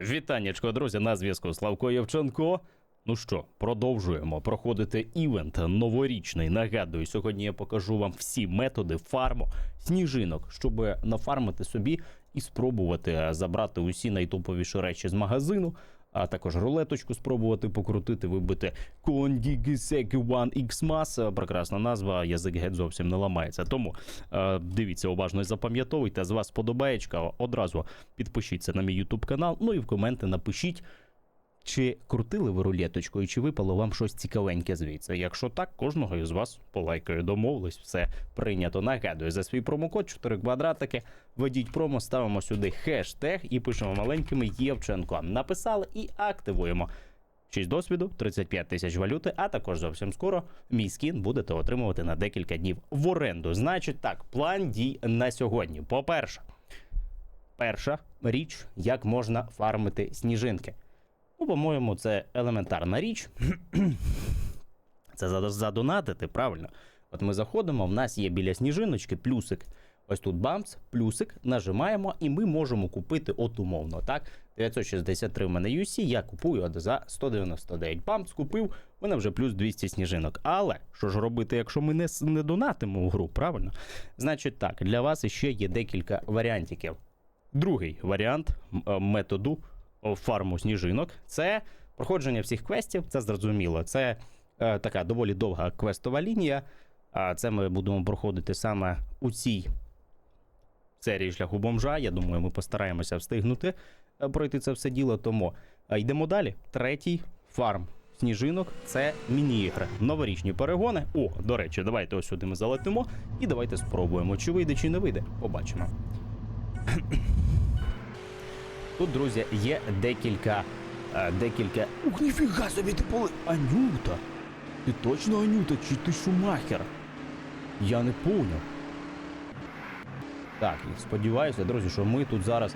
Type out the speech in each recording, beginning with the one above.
Вітаннячко, друзі, на зв'язку Славко Євченко. Ну що, продовжуємо проходити івент новорічний. Нагадую, сьогодні я покажу вам всі методи фарму сніжинок, щоб нафармити собі і спробувати е, забрати усі найтоповіші речі з магазину. А також рулеточку спробувати покрутити, вибити Кондігісек One X Mass. Прекрасна назва, язик геть зовсім не ламається. Тому е, дивіться уважно і запам'ятовуйте. З вас подобаєчка. Одразу підпишіться на мій YouTube канал. Ну і в коменти напишіть, чи крутили ви рулеточкою, чи випало вам щось цікавеньке звідси. Якщо так, кожного із вас полайкаю, домовились, все прийнято. Нагадую, за свій промокод 4 квадратики. Введіть промо, ставимо сюди хештег і пишемо маленькими Євченко. Написали і активуємо. 6 досвіду, 35 тисяч валюти, а також зовсім скоро мій скін будете отримувати на декілька днів в оренду. Значить так, план дій на сьогодні. По-перше, перша річ, як можна фармити сніжинки. Ну, по-моєму, це елементарна річ. Це задонатити, правильно. От ми заходимо, в нас є біля сніжиночки плюсик. Ось тут бамс, плюсик, нажимаємо, і ми можемо купити от умовно. Так, 963 в мене UC, я купую от за 199 бамс, купив, в мене вже плюс 200 сніжинок. Але що ж робити, якщо ми не, не донатимо в гру, правильно? Значить так, для вас ще є декілька варіантиків. Другий варіант е, методу фарму сніжинок це проходження всіх квестів. Це зрозуміло. Це е, така доволі довга квестова лінія. А це ми будемо проходити саме у цій серії шляху бомжа. Я думаю, ми постараємося встигнути е, пройти це все діло. Тому е, йдемо далі. Третій фарм сніжинок це міні-ігри. Новорічні перегони. О, до речі, давайте ось сюди ми залетимо і давайте спробуємо, чи вийде, чи не вийде. Побачимо. Тут, друзі, є декілька. е, декілька. Ух, ніфіга собі ти поли. Анюта! Ти точно Анюта, чи ти шумахер? Я не поняв. Так, сподіваюся, друзі, що ми тут зараз.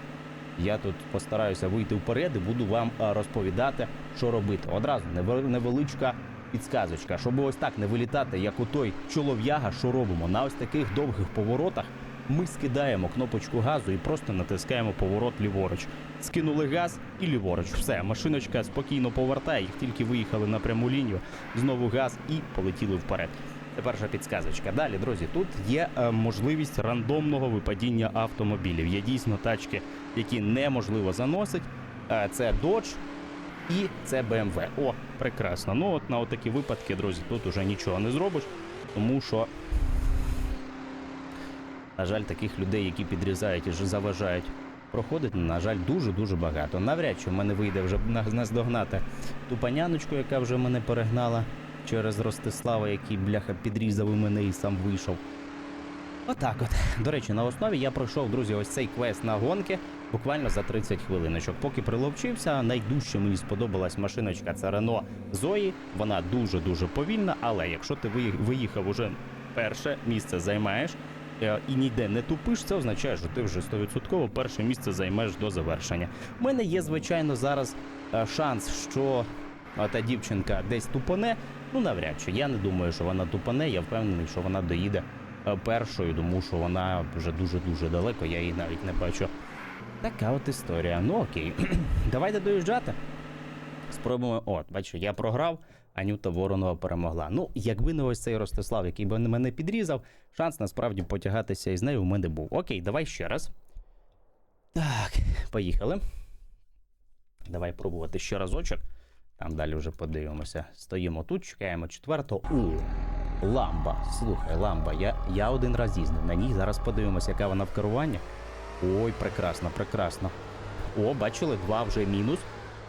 Я тут постараюся вийти вперед і буду вам е, розповідати, що робити. Одразу неве- невеличка підсказочка, щоб ось так не вилітати, як у той чолов'яга, що робимо. На ось таких довгих поворотах ми скидаємо кнопочку газу і просто натискаємо поворот ліворуч. Скинули газ і ліворуч. Все, машиночка спокійно повертає, їх тільки виїхали на пряму лінію, знову газ і полетіли вперед. Це перша підсказочка. Далі, друзі, тут є е, можливість рандомного випадіння автомобілів. Є дійсно тачки, які неможливо заносить. Е, це Dodge і це BMW. О, прекрасно. Ну от на такі випадки, друзі, тут уже нічого не зробиш, тому що. На жаль, таких людей, які підрізають і заважають проходити, на жаль, дуже-дуже багато. Навряд чи в мене вийде вже наздогнати ту паняночку, яка вже мене перегнала через Ростислава, який бляха підрізав і мене і сам вийшов. Отак от. До речі, на основі я пройшов, друзі, ось цей квест на гонки буквально за 30 хвилиночок. Поки приловчився, найдужче мені сподобалась машиночка. Це Рено Зої. Вона дуже-дуже повільна, але якщо ти виїхав уже перше місце займаєш і ніде не тупиш, це означає, що ти вже 100% перше місце займеш до завершення. У мене є, звичайно, зараз е, шанс, що та дівчинка десь тупоне. Ну навряд чи. Я не думаю, що вона тупоне. Я впевнений, що вона доїде е, першою, тому що вона вже дуже-дуже далеко, я її навіть не бачу. Така от історія. Ну окей, давайте доїжджати. Спробуємо. От, бачу, я програв, Анюта Воронова перемогла. Ну, якби не ось цей Ростислав, який би мене підрізав, шанс насправді потягатися із нею у мене був. Окей, давай ще раз. Так, поїхали. Давай пробувати ще разочок. Там далі вже подивимося. Стоїмо тут, чекаємо четвертого. О, ламба. Слухай, ламба. Я, я один раз їздив на ній. Зараз подивимося, яка вона в керуванні. Ой, прекрасно, прекрасно. О, бачили, два вже мінус.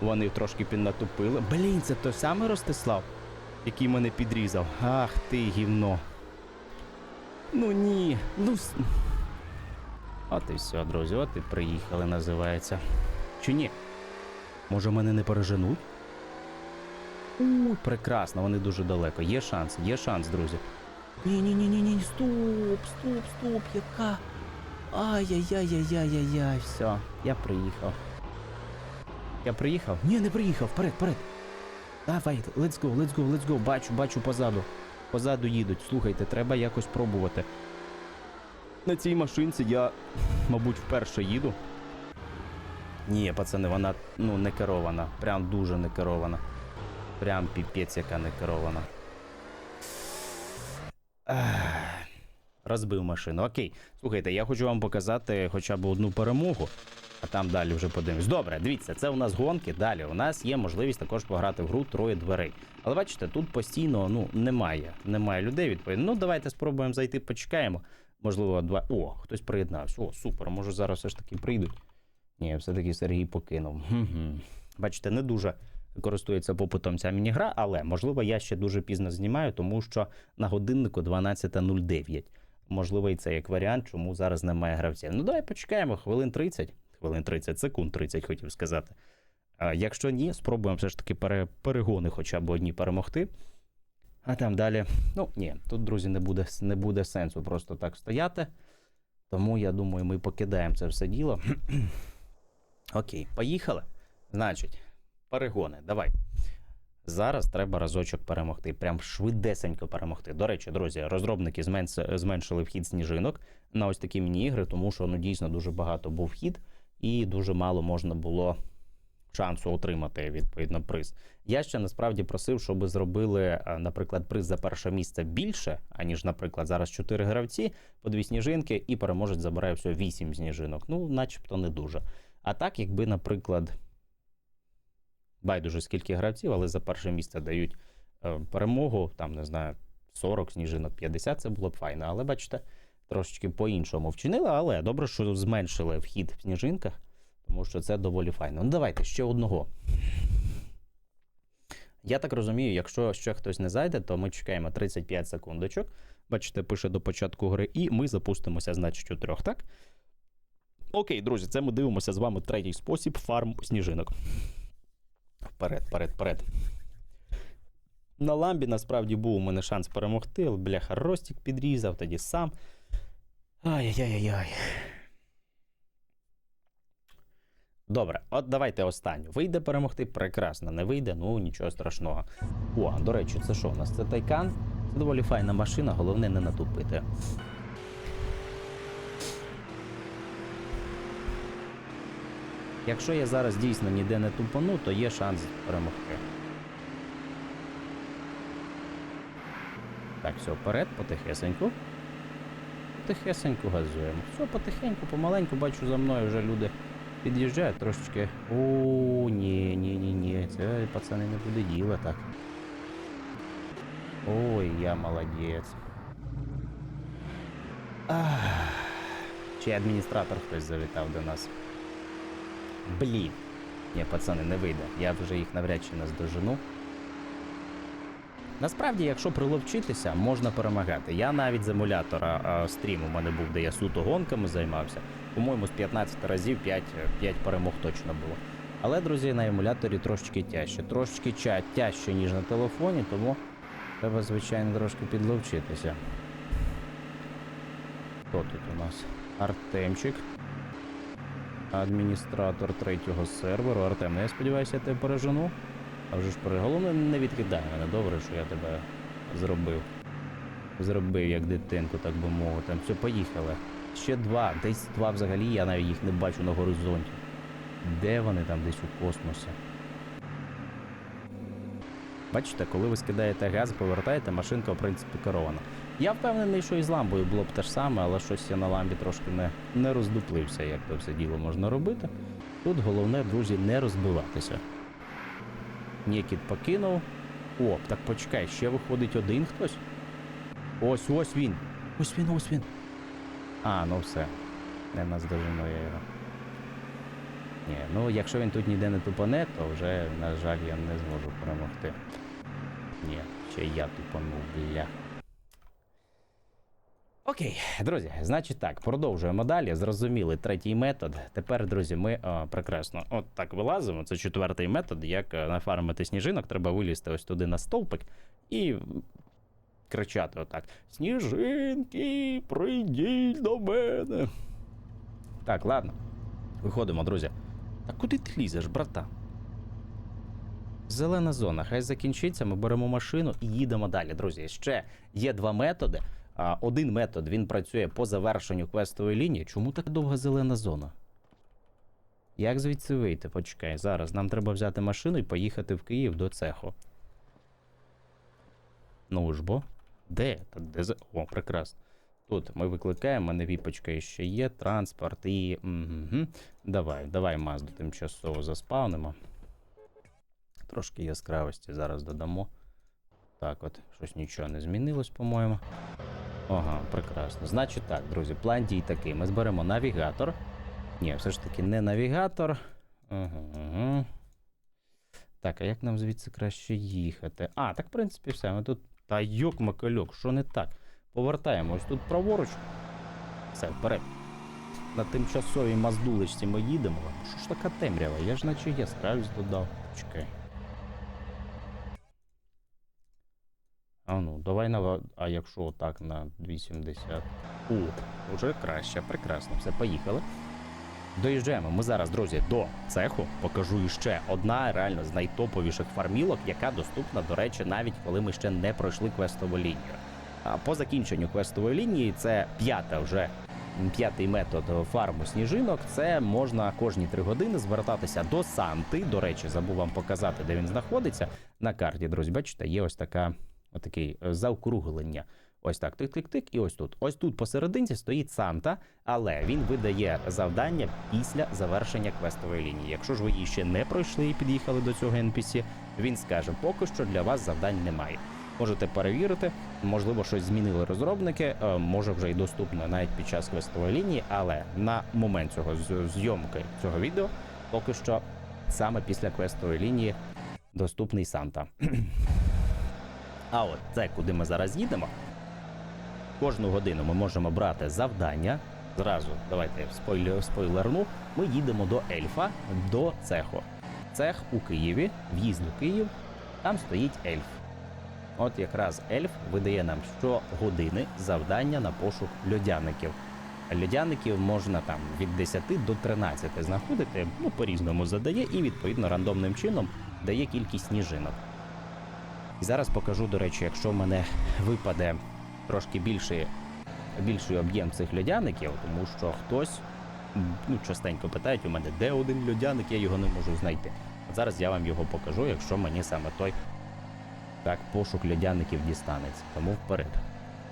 Вони трошки піднатупили. Блін, це той самий Ростислав, який мене підрізав. Ах ти гівно. Ну ні. Ну. От і все, друзі, от і приїхали, називається. Чи ні? Може, мене не переженуть? У, прекрасно, вони дуже далеко. Є шанс, є шанс, друзі. Ні, ні, ні, ні, ні, стоп, стоп, стоп, яка. Ай-яй-яй-яй-яй-яй, все, я приїхав. Я приїхав? Ні, не приїхав, вперед, вперед. Давай, let's go, let's go, let's go. Бачу, бачу позаду. Позаду їдуть. Слухайте, треба якось пробувати. На цій машинці я, мабуть, вперше їду. Ні, пацани, вона ну не керована. Прям дуже не керована. Прям піпець, яка не керована. Ах, Розбив машину. Окей. Слухайте, я хочу вам показати хоча б одну перемогу, а там далі вже подивимось. Добре, дивіться, це у нас гонки. Далі у нас є можливість також пограти в гру троє дверей. Але бачите, тут постійно ну, немає. Немає людей відповідно. Ну, давайте спробуємо зайти, почекаємо. Можливо, два. О, хтось приєднався. О, супер, може зараз все ж таки прийдуть. Ні, все-таки Сергій покинув. Гм-гм. Бачите, не дуже користується попитом ця мінігра, але можливо я ще дуже пізно знімаю, тому що на годиннику 12.09. Можливо, і це як варіант, чому зараз немає гравців. Ну, давай почекаємо хвилин 30, хвилин 30, секунд 30, хотів сказати. А якщо ні, спробуємо все ж таки пере, перегони хоча б одні перемогти. А там далі. Ну, ні, тут, друзі, не буде, не буде сенсу просто так стояти. Тому я думаю, ми покидаємо це все діло. Окей, поїхали. Значить, перегони, давай. Зараз треба разочок перемогти. Прям швидесенько перемогти. До речі, друзі, розробники зменшили вхід сніжинок на ось такі міні-ігри, тому що ну дійсно дуже багато був вхід, і дуже мало можна було шансу отримати відповідно приз. Я ще насправді просив, щоб зробили, е, наприклад, приз за перше місце більше, аніж, наприклад, зараз 4 гравці, по дві сніжинки, і переможець забирає всього 8 сніжинок. Ну, начебто не дуже. А так, якби, наприклад, байдуже скільки гравців, але за перше місце дають е, перемогу, там, не знаю, 40 сніжинок, 50, це було б файно. Але бачите, трошечки по-іншому вчинили, але добре, що зменшили вхід в сніжинках, тому що це доволі файно. Ну, давайте ще одного. Я так розумію, якщо ще хтось не зайде, то ми чекаємо 35 секундочок. Бачите, пише до початку гри, і ми запустимося, значить, у трьох, так? Окей, друзі, це ми дивимося з вами третій спосіб фарм сніжинок. Вперед, вперед, вперед. На ламбі насправді був у мене шанс перемогти, але бляха, Ростік підрізав тоді сам. Ай-яй-яй-яй. Добре, от давайте останню. Вийде перемогти, прекрасно. Не вийде, ну нічого страшного. О, до речі, це що у нас? Це Тайкан. Це доволі файна машина, головне не натупити. Якщо я зараз дійсно ніде не тупану, то є шанс перемогти. Так, все, вперед, потихесеньку. Потихесеньку газуємо. Все, потихеньку, помаленьку, бачу за мною вже люди під'їжджають трошечки. О, ні, ні, ні, ні. Це пацани не буде діла так. Ой, я молодець. Ах. Чи адміністратор хтось завітав до нас? Блін. Ні, пацани, не вийде. Я вже їх навряд чи наздожену. Насправді, якщо приловчитися, можна перемагати. Я навіть з емулятора а, стрім у мене був, де я суто гонками займався. По-моєму, з 15 разів 5, 5 перемог точно було. Але, друзі, на емуляторі трошечки тяжче. Трошечки ча- тяжче, ніж на телефоні, тому треба, звичайно, трошки підловчитися. Хто тут у нас? Артемчик. Адміністратор третього серверу. Артем, я сподіваюся, я тебе пережену. А вже ж. Головне, не відкидай мене. Добре, що я тебе зробив. Зробив як дитинку, так би мовити. Все, поїхали. Ще два. Десь два взагалі, я навіть їх не бачу на горизонті. Де вони там десь у космосі? Бачите, коли ви скидаєте газ, повертаєте, машинка, в принципі, керована. Я впевнений, що і з ламбою було б те ж саме, але щось я на ламбі трошки не, не роздуплився, як то все діло можна робити. Тут головне, друзі, не розбиватися. Нікіт покинув. О, так почекай, ще виходить один хтось. Ось ось він. Ось він, ось він. А, ну все. Не наздожену я його. Ні, ну якщо він тут ніде не тупане, то вже, на жаль, я не зможу перемогти. Ні, ще я тупанув, бля. Окей, друзі, значить так, продовжуємо далі. Зрозуміли третій метод. Тепер, друзі, ми о, прекрасно от так вилазимо. Це четвертий метод. Як е, нафармити сніжинок, треба вилізти ось туди на стовпик і кричати отак: Сніжинки, прийдіть до мене. Так, ладно. Виходимо, друзі. А куди ти лізеш, брата? Зелена зона, хай закінчиться, ми беремо машину і їдемо далі. Друзі, ще є два методи. Один метод він працює по завершенню квестової лінії. Чому так довга зелена зона? Як звідси вийти? Почекай, зараз. Нам треба взяти машину і поїхати в Київ до цеху. Ну ж бо. Де? Де за. О, прекрасно. Тут ми викликаємо, мене віпочка ще є, транспорт і. Угу. Давай, давай Мазду тимчасово заспавнимо. Трошки яскравості зараз додамо. Так, от, щось нічого не змінилось, по-моєму. Ага, прекрасно. Значить так, друзі, план дій такий. Ми зберемо навігатор. Ні, все ж таки не навігатор. Угу, угу. Так, а як нам звідси краще їхати? А, так, в принципі, все. Ми тут. Та йок макальок, що не так? Повертаємо ось тут праворуч. Все, вперед. На тимчасовій маздуличці ми їдемо. Що ж така темрява? Я ж наче яскравість додав. Чекай. А ну, давай на. А якщо отак на 270. О, вже краще, прекрасно. Все, поїхали. Доїжджаємо ми зараз, друзі, до цеху. Покажу іще одна реально з найтоповіших фармілок, яка доступна, до речі, навіть коли ми ще не пройшли квестову лінію. А по закінченню квестової лінії це п'ята вже п'ятий метод фарму сніжинок. Це можна кожні три години звертатися до Санти. До речі, забув вам показати, де він знаходиться на карті. Друзі, бачите, є ось така отакий е, заокруглення. Ось так, тик-тик-тик, і ось тут. Ось тут посерединці стоїть Санта, але він видає завдання після завершення квестової лінії. Якщо ж ви її ще не пройшли і під'їхали до цього NPC, він скаже, поки що для вас завдань немає. Можете перевірити, можливо, щось змінили розробники, е, може вже й доступно навіть під час квестової лінії, але на момент цього зйомки цього відео поки що саме після квестової лінії доступний Санта. А от це, куди ми зараз їдемо, Кожну годину ми можемо брати завдання. Зразу давайте спойлер, спойлерну. Ми їдемо до ельфа, до цеху. Цех у Києві, в'їзд у Київ, там стоїть ельф. От якраз ельф видає нам щогодини завдання на пошук льодяників. Льодяників можна там від 10 до 13 знаходити, ну по-різному задає, і відповідно рандомним чином дає кількість сніжинок. І зараз покажу, до речі, якщо в мене випаде трошки більший, більший об'єм цих льодяників, тому що хтось ну, частенько питають у мене, де один льодяник, я його не можу знайти. От зараз я вам його покажу, якщо мені саме той так, пошук льодяників дістанеться. Тому вперед.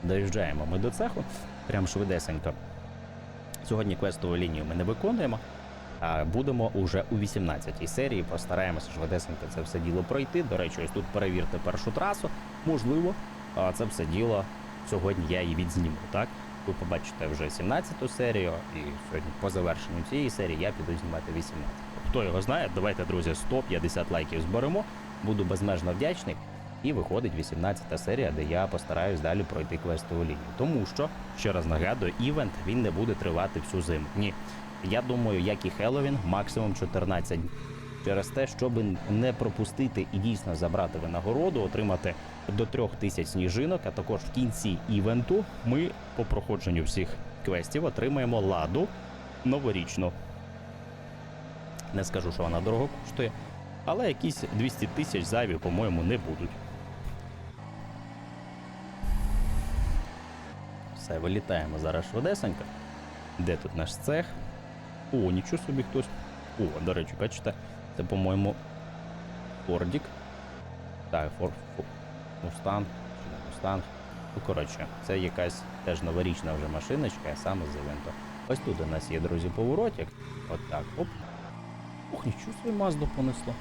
Доїжджаємо ми до цеху, прям швидесенько. Сьогодні квестову лінію ми не виконуємо. Будемо уже у 18-й серії. Постараємося швидесенько це все діло пройти. До речі, ось тут перевірте першу трасу. Можливо, це все діло сьогодні я її відзніму. Так ви побачите вже 17-ту серію, і сьогодні по завершенню цієї серії я піду знімати 18. Хто його знає, давайте, друзі, 150 лайків зберемо. Буду безмежно вдячний. І виходить 18-та серія, де я постараюсь далі пройти квестову лінію. Тому що, ще раз нагадую, івент він не буде тривати всю зиму. Ні. Я думаю, як і Хеллоуін, максимум 14 днів. Через те, щоб не пропустити і дійсно забрати винагороду, отримати до трьох тисяч сніжинок, а також в кінці івенту ми по проходженню всіх квестів отримаємо ладу новорічну. Не скажу, що вона дорого коштує, але якісь 200 тисяч зайві, по-моєму, не будуть. Все, вилітаємо зараз швидесенько. Де тут наш цех? О, нічого собі хтось. О, до речі, бачите, це, по-моєму, Фордік. Так, Фор... Мустанг. Мустанг. Ну, коротше, це якась теж новорічна вже машиночка, а саме з івенту. Ось тут у нас є, друзі, поворотик. От так. Оп. Ох, нічого собі Мазду понесло.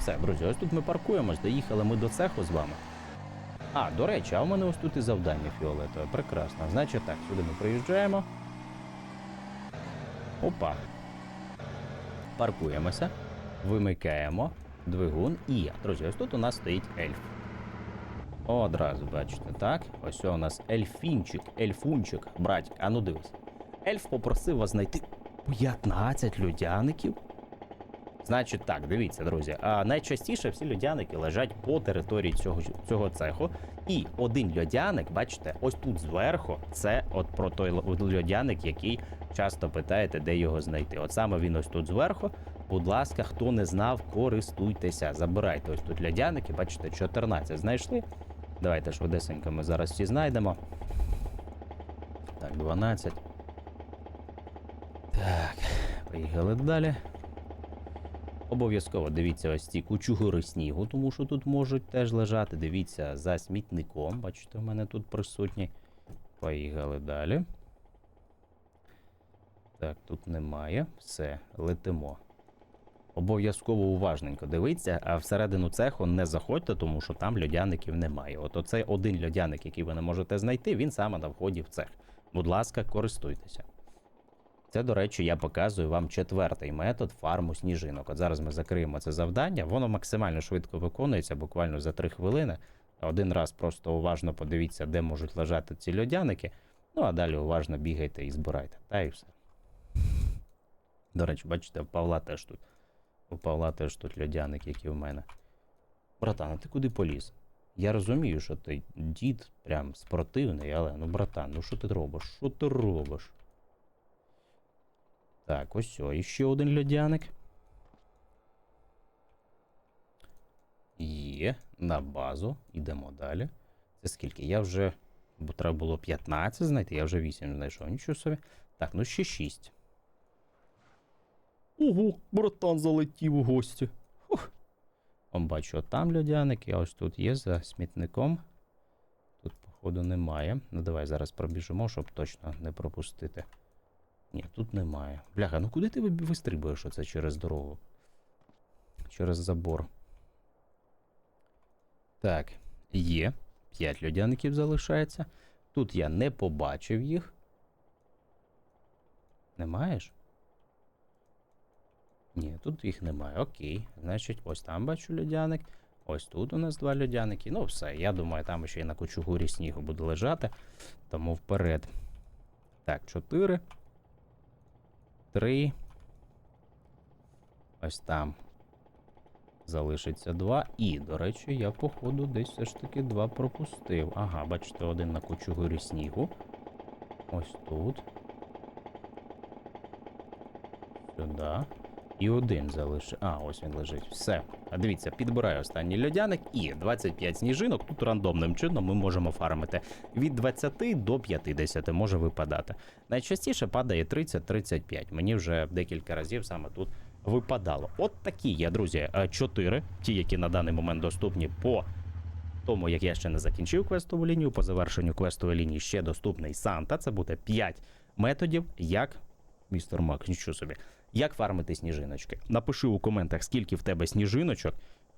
Все, друзі, ось тут ми паркуємось, доїхали ми до цеху з вами. А, до речі, а у мене ось тут і завдання фіолетове. Прекрасно. Значить так, сюди ми приїжджаємо. Опа. Паркуємося, вимикаємо двигун і, друзі, ось тут у нас стоїть ельф. Одразу бачите, так? Ось у нас ельфінчик, ельфунчик, братик. А ну дивись. Ельф попросив вас знайти 15 людяників. Значить так, дивіться, друзі. А найчастіше всі льодяники лежать по території цього, цього цеху. І один льодяник, бачите, ось тут зверху, це от про той льодяник, який часто питаєте, де його знайти. От саме він ось тут зверху. Будь ласка, хто не знав, користуйтеся. Забирайте ось тут льодяники, бачите, 14 знайшли. Давайте швидесенько ми зараз всі знайдемо. Так, 12. Так, поїхали далі. Обов'язково дивіться ось ці кучугури снігу, тому що тут можуть теж лежати. Дивіться за смітником. Бачите, в мене тут присутній. Поїхали далі. Так, тут немає. Все, летимо. Обов'язково уважненько дивіться, а всередину цеху не заходьте, тому що там льодяників немає. От оцей один льодяник, який ви не можете знайти, він саме на вході в цех. Будь ласка, користуйтеся. Це, до речі, я показую вам четвертий метод фарму сніжинок. От зараз ми закриємо це завдання. Воно максимально швидко виконується, буквально за 3 хвилини. Один раз просто уважно подивіться, де можуть лежати ці льодяники. Ну а далі уважно бігайте і збирайте. Та і все. До речі, бачите, в Павла теж тут. У Павла теж тут льодяник, як і в мене. Братан, а ти куди поліз? Я розумію, що ти дід прям спортивний, але ну, братан, ну що ти робиш? Що ти робиш? Так, ось о, іще один льодяник. Є, на базу. Ідемо далі. Це скільки? Я вже. Бо треба було 15 знайти, я вже 8 знайшов. Нічого собі. Так, ну ще 6. Ого, братан залетів у гості. Хух. Он бачу, там льодяники, а ось тут є за смітником. Тут, походу, немає. Ну давай зараз пробіжимо, щоб точно не пропустити. Ні, тут немає. Бляха, ну куди ти ви- вистрибуєш оце через дорогу? Через забор. Так, є. П'ять льодяників залишається. Тут я не побачив їх. Не маєш? Ні, тут їх немає. Окей. Значить, ось там бачу льодяник. Ось тут у нас два льодяники. Ну, все. Я думаю, там ще й на кучугурі снігу буде лежати. Тому вперед. Так, чотири. Три. Ось там. Залишиться два. І, до речі, я, походу, десь все ж таки 2 пропустив. Ага, бачите, один на кучугурі снігу. Ось тут. Сюди. І один залишив. А, ось він лежить. Все. А дивіться, підбираю останній льодяник і 25 сніжинок. Тут рандомним чином ми можемо фармити від 20 до 50 може випадати. Найчастіше падає 30-35. Мені вже декілька разів саме тут випадало. От такі є, друзі, 4, ті, які на даний момент доступні по тому, як я ще не закінчив квестову лінію. По завершенню квестової лінії ще доступний Санта. Це буде 5 методів, як містер Макс, нічого собі. Як фармити сніжиночки? Напиши у коментах, скільки в тебе сніжиночок.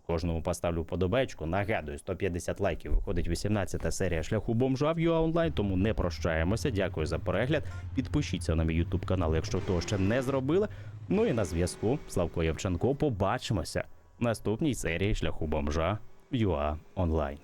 Кожному поставлю вподобайку. Нагадую, 150 лайків виходить 18-та серія шляху бомжа в UA онлайн, тому не прощаємося. Дякую за перегляд. Підпишіться на мій YouTube канал, якщо того ще не зробили. Ну і на зв'язку Славко Євченко. Побачимося в наступній серії шляху бомжа в UA онлайн.